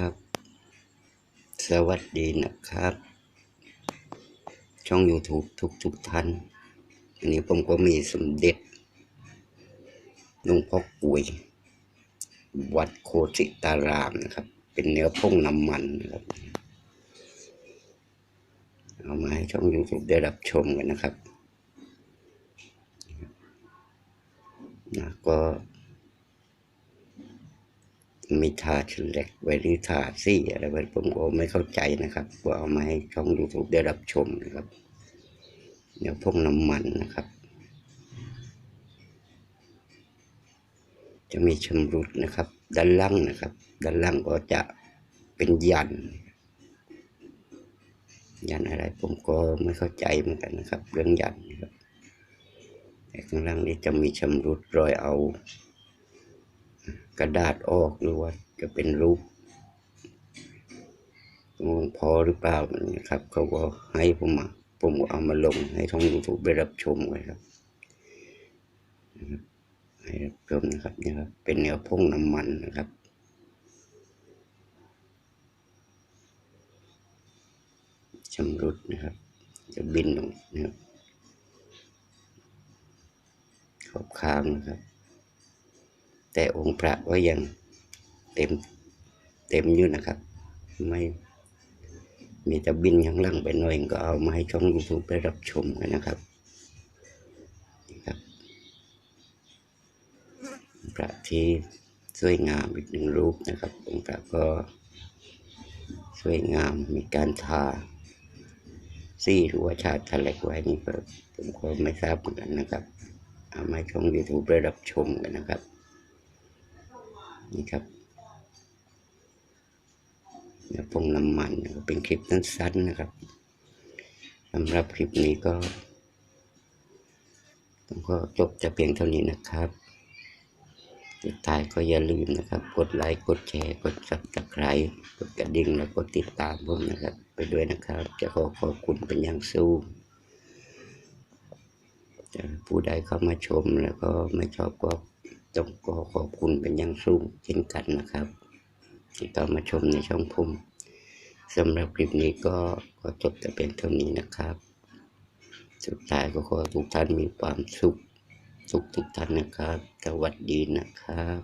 ครับ สวัสดีนะครับ ช่อง YouTube ทุกทุกท่าน อันนี้ผมก็มีสมเด็จหลวงพ่อกุย วัดโคสิตารามนะครับ เป็นเนื้อพงน้ำมันนะครับ เอามาให้ช่อง YouTube ได้รับชมกันนะครับนะก็ มีถาดเล็กไว้หรือถาซี่อะไรไว้ผมก็ไม่เข้าใจนะครับว่าเอามาให้ช่อง YouTube ได้รับชมนะครับเดี๋ยวพวกน้ำมันนะครับ จะมีชำรุดนะครับ ด้านล่างนะครับ ด้านล่างก็จะเป็นยัน ยันอะไรผมก็ไม่เข้าใจเหมือนกันนะครับ เรื่องยันนะครับแต่ข้างล่างนี้จะมีชำรุดรอยเอา กระดาษออกหรือว่าจะเป็นรูปมันพอหรือเปล่านะครับ เขาก็ให้ผมมาผมก็เอามาลงให้ช่องยูทูบได้รับชมไว้ครับนะครับให้รับชมนะครับนี่ครับ เป็นแนวพงน้ำมันนะครับชำรุดนะครับ จะบินลงนะครับขอบค้างนะครับ แต่องค์พระก็ยังเต็มเต็มอยู่นะครับ ไม่มีแต่บินข้างล่างไปหน่อยก็เอามาให้ช่องยูทูบได้รับชมกันนะครับครับ พระที่สวยงามอีกหนึ่งรูปนะครับ องค์พระก็สวยงามมีการทาซี่หรือว่าชาติทะเลกไว้นี่ก็ผมก็ไม่ทราบเหมือนกันนะครับ เอามาช่องยูทูบได้รับชมกันนะครับ นี่ครับเดี๋ยวพงน้ำมันเป็นคลิปสั้นๆนะครับสำหรับคลิปนี้ก็ผมก็จบจะเพียงเท่านี้นะครับสุดท้ายก็อย่าลืมนะครับ กดไลค์กดแชร์ กดซับสไครต์กดกระดิ่งแล้วกดติดตามผมนะครับ ไปด้วยนะครับ จะขอขอบคุณเป็นอย่างสูงผู้ใดเข้ามาชมแล้วก็ไม่ชอบก็ ต้องขอขอบคุณเป็นอย่างสูงเช่นกันนะครับ ที่เข้ามาชมในช่องผมสำหรับคลิปนี้ก็ก็จบแต่เป็นเท่านี้นะครับ สุดท้ายก็ขอทุกท่านมีความสุข สุขทุกๆท่านนะครับ สวัสดีนะครับ